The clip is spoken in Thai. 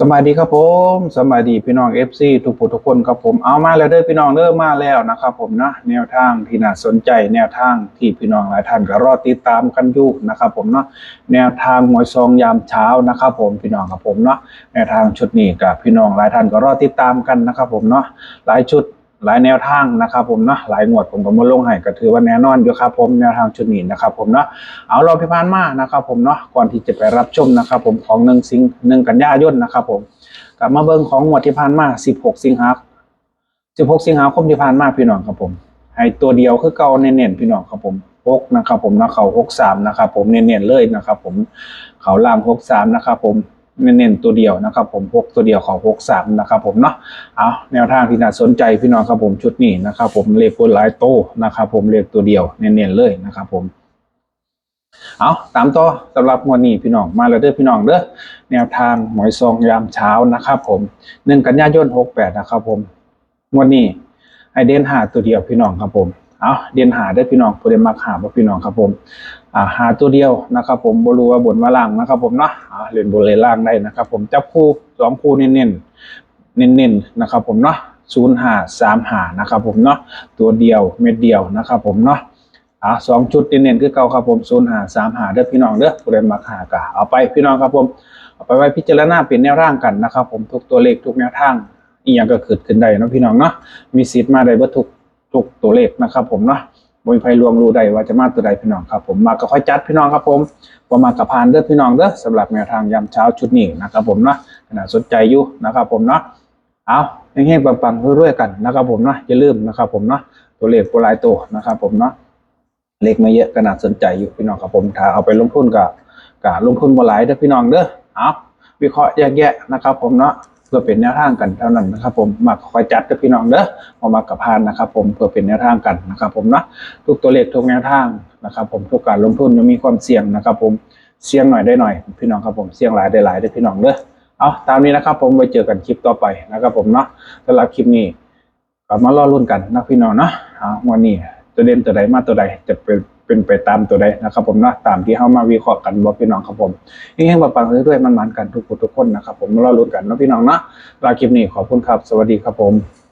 สบายดีครับผมสบายดีพี่น้อง FC ทุกผู้ทุกคนครับผมเอามาแล้วเด้อพี่น้องเด้อมาแล้วนะครับผมนะแนวทางที่น่าสนใจแนวทางที่พี่น้องหลายท่านก็รอติดตามกันอยู่นะครับผมเนาะแนวทางหวยซองยามเช้านะครับผมพี่น้องครับผมเนาะแนวทางชุดนี้กับพี่น้องหลายท่านก็รอติดตามกันนะครับผมเนาะหลายชุด หลายแนวทางนะครับผมเนาะหลายงวดผมก็มาลงให้ก็ถือว่าแน่นอนอยู่ครับผมแนวทางชุดนี้นะครับผมเนาะเอาเราพิพานมานะครับผมเนาะก่อนที่จะไปรับชมนะครับผมของหนึ่งสิงหนึ่งกันยายนนะครับผมกลับมาเบิ่งของงวดที่ผ่านมา 16 สิงหา16 สิงหาคมที่ผ่านมาพี่น้องครับผมให้ตัวเดียวคือเก่าเน้นๆพี่น้องครับผม6นะครับผมนะเขา63นะครับผมเน้นๆเลยนะครับผมเขาล่าม63นะครับผม เน้นๆตัวเดียวนะครับผม6ตัวเดียวเขา63นะครับผมเนาะเอาแนวทางที่น่าสนใจพี่น้องครับผมชุดนี้นะครับผมเลขคนหลายโตนะครับผมเลขตัวเดียวเน้นๆเลยนะครับผมเอาตามต่อสำหรับวดนี้พี่น้องมาแล้วเด้อพี่น้องเด้อแนวทางหมอยซองยามเช้านะครับผมหนึ่งกันยายนหกแปดนะครับผมวดนี้ให้เดนหาตัวเดียวพี่น้องครับผม เอาเด่นหาได้พี่น้องผู้ใดมักหาบ่พี่น้องครับผมอ่าหาตัวเดียวนะครับผมบรูว่าบนว่าล่างนะครับผมเนาะอ่าเล่นบนเล่นล่างได้นะครับผมจับคู่สองคู่เน้นๆเน้นๆนะครับผมเนาะศูนย์หาสามหานะครับผมเนาะตัวเดียวเม็ดเดียวนะครับผมเนาะอะสองชุดเน้นๆคือเก่าครับผมศูนย์หาสามหาเด้อพี่น้องเด้อผู้ใดมักหากะเอาไปพี่น้องครับผมเอาไปไว้พิจารณาเป็นแนวร่างกันนะครับผมทุกตัวเลขทุกแนวทางอีหยังก็เกิดขึ้นได้นะพี่น้องเนาะมีสิทธิ์มาได้เบ่ทุก ทุกตัวเลขนะครับผมเนาะบ่มีใครวงรู้ได้ว่าจะมาตัวใดพี่น้องครับผมมาก็ค่อยจัดพี่น้องครับผมบ่มากระพานเด้อพี่น้องเด้อสำหรับแนวทางยามเช้าชุดนี้นะครับผมเนาะน่าสนใจอยู่นะครับผมเนาะเอาเฮงๆปังๆเรวยๆกันนะครับผมเนาะอย่าลืมนะครับผมเนาะตัวเลขตัวลายตัวนะครับผมเนาะเล็กไม่เยอะก็น่าสนใจอยู่พี่น้องครับผมถ้าเอาไปลงทุนกับกับลงทุนบ่หลายเด้อพี่น้องเด้อเอาวิเคราะห์แยกแยะนะครับผมเนาะ เพื่อเป็นแนวทางกันเท่านั้นนะครับ ผมมาคอยจัดเด้อพี่น้องเด้อมามากับพานนะครับ ผมเพื่อเป็นแนวทางกันนะครับ ผมเนาะทุกตัวเลขทุกแนวทางนะครับ ผมทุกการลงทุนมันมีความเสี่ยงนะครับ ผมเสี่ยงหน่อยได้หน่อย พี่น้องครับผมเสี่ยงหลายได้หลายเด้พี่น้องเด้อเอาตามนี้นะครับ ผมไว้เจอกันคลิปต่อไปนะครับ ผมเนาะสำหรับคลิปนี้ก็มารอรุ่นกันนะพี่น้องเนาะวันนี้ตัวเด่นตัวใดมาตัวใดจะเป็น เป็นไปตามตัวใดนะครับผมนะตามที่เข้ามาวิเคราะห์กันบอกพี่น้องครับผมยิ่งยังปังๆเรื่อยๆมันๆกันทุกคนทุกคนนะครับผมมารอลุ้นกันเนาะพี่น้องนะลาคลิปนี้ขอบคุณครับ สวัสดีครับผม